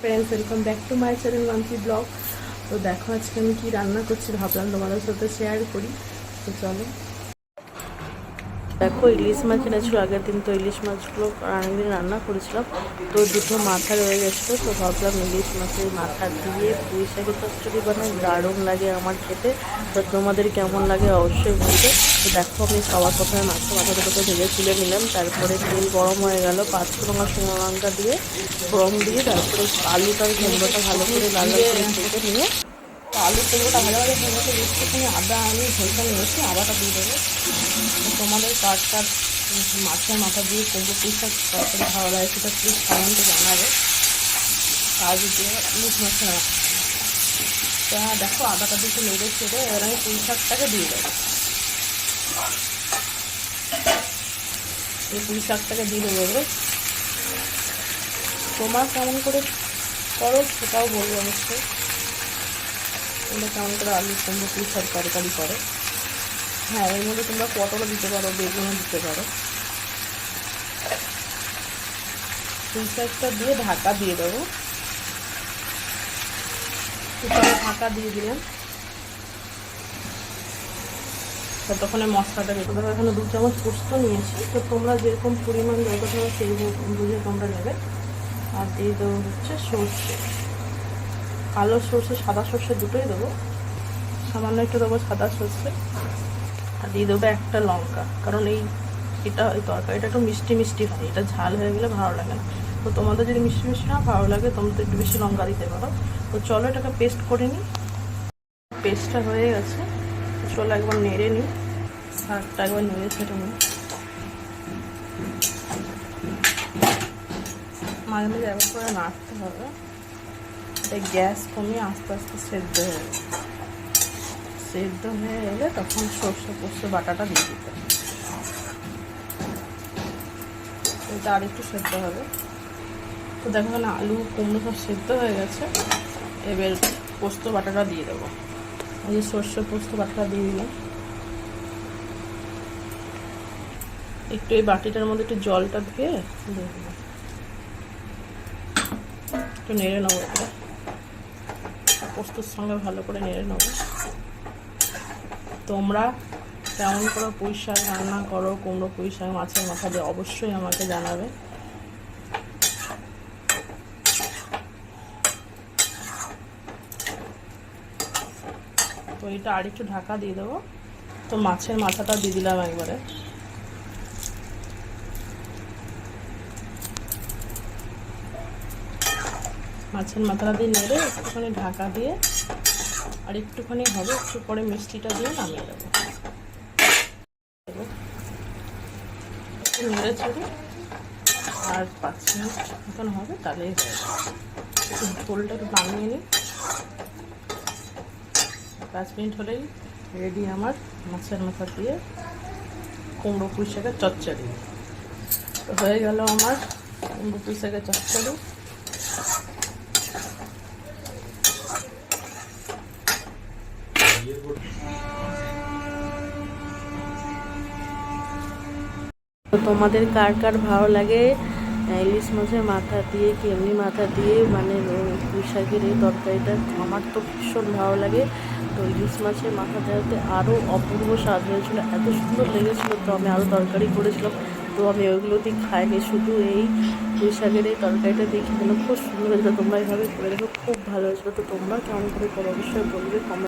Friends welcome back to my channel monthly blog তো দেখো আজকে আমি কি রান্না করছি ভাবলাম তোমাদের সাথে শেয়ার করি। তো চলো। দেখো, ইলিশ মাছ এনেছিল আগের দিন তো ইলিশ মাছগুলো অনেকদিন রান্না করেছিলাম, তো দুটো মাথা রয়ে গেছিল, তো ভাবলাম ইলিশ মাছের মাথা দিয়ে পুঁই শাকের চচ্চড়ি বানাই, দারুণ লাগে আমার খেতে, তো তোমাদের কেমন লাগে অবশ্যই বলবে। তো দেখো, আমি সবার প্রথমে মাছের মাথা দুটোকে ভেজে তুলে নিলাম, তারপরে তেল গরম হয়ে গেল, পাঁচ আর শুকনো লঙ্কা দিয়ে গরম দিয়ে তারপরে আলুটার কুমড়োটা ভালো করে লাল করে নিয়ে আলু কুমড়োটা ভালোভাবে ভালো ভেজে একটুখানি আদা আমি ভেজে নিয়েছি আদাটা দিয়ে দেবো। তোমাদের কাঠ কাঠ মাছের মাথা দিয়ে কুমড়ো পিসটা তরকারি ভালো লাগে সেটা প্লিজ কমেন্টে জানাবে। আর যদি ইলিশ মাছের তা দেখো, আদাটা দিকে নেড়ে ছেড়ে এবার আমি পুঁই শাকটাকে দিয়ে দেবো। এই পুঁই শাকটাকে দিয়ে দেবো এবারে। তোমার কেমন করে করো সেটাও বলব অবশ্যই। তোমরা কেমন করে আলু কুমড়ো, পুঁই শাক, তরকারি করো। হ্যাঁ এর মধ্যে তোমরা পটলও দিতে পারো, বেগুনও দিতে পারো। শাকটা দিয়ে ঢাকা দিয়ে দেবো। কুকারে ঢাকা দিয়ে দিলাম। ততক্ষণে মশলাটা রেখে দেবো। এখানে দু চামচ পোস্ত নিয়েছি। তো তোমরা যেরকম পরিমাণ দেবো তোমরা সেই বুঝে তোমরা নেবে। আর দিয়ে দেবো হচ্ছে সর্ষে। কালো সর্ষে, সাদা সর্ষে দুটোই দেবো। সামান্য একটু দেবো সাদা সর্ষে। আর দিয়ে দেবো একটা লঙ্কা। কারণ এই এটা এই তরকারিটা একটু মিষ্টি মিষ্টি হয় এটা ঝাল হয়ে গেলে ভালো লাগে না। তো তোমাদের যদি মিষ্টি মিষ্টি না ভালো লাগে, তোমরা একটু বেশি লঙ্কা দিতে পারো। তো চলো এটাকে পেস্ট করে নিই। পেস্টটা হয়ে গেছে। চলো একবার নেড়ে নিই। শাকটা একবার নেড়ে ছেড়ে নিই। মাঝে মাঝে একবার করে নাড়তে হবে। এটা গ্যাস কমিয়ে আস্তে আস্তে সেদ্ধ হয়ে যাবে। সেদ্ধ হয়ে গেলে তখন সর্ষে পোস্ত বাটাটা দিয়ে দিতে এটা আর একটু সেদ্ধ হবে। তো দেখো না আলু কুমড়ো সব সেদ্ধ হয়ে গেছে। এবার পোস্ত বাটাটা দিয়ে দেবো। এই যে সর্ষে পোস্ত বাটাটা দিয়ে দিলাম। একটু এই বাটিটার মধ্যে একটু জলটা ধুয়ে দিয়ে দিলাম একটু নেড়ে নেব এটা। পোস্তর সঙ্গে ভালো করে নেড়ে নেব। তোমরা কেমন করে পুঁই শাক রান্না করো, কুমড়ো পুঁই শাক, মাছের মাথা দিয়ে অবশ্যই আমাকে জানাবে। তো এটা আর একটু ঢাকা দিয়ে দেবো। তো মাছের মাথাটা দিয়ে দিলাম একবারে। মাছের মাথাটা দিয়ে নেড়ে একটুখানি ঢাকা দিয়ে আর একটুখানি হবে, একটু পরে মিষ্টিটা দিয়ে নামিয়ে দেবো নেড়ে ছেড়ে আর পাঁচ মিনিট হবে তাহলেই হয়ে যাবে। ঝোলটা একটু নামিয়ে নিই। পাঁচ মিনিট হলেই রেডি আমার মাছের মাথা দিয়ে কুমড়ো পুঁই শাকের চচ্চড়ি। হয়ে গেল আমার কুমড়ো পুঁই শাকের চচ্চড়ি। তোমাদের কার কার ভালো লাগে? ইলিশ মাছের মাথা দিয়ে কি এমনি মাথা দিয়ে মানে পুঁই শাকের এই তরকারিটা? আমার তো ভীষণ ভালো লাগে। তো ইলিশ মাছের মাথা দেওয়াতে আরও অপূর্ব স্বাদ হয়েছিল, এত সুন্দর লেগেছিলো। তো আমি আরও তরকারি করেছিলাম। তো আমি ওইগুলো দিয়ে খাইনি শুধু এই পুঁই শাকের এই তরকারিটা দিয়ে খেতে খুব সুন্দর হয়েছিল। তোমরা এইভাবে করে দেখো, খুব ভালো হয়েছিলো। তো তোমরা কেমন করে করো অবশ্যই বলবে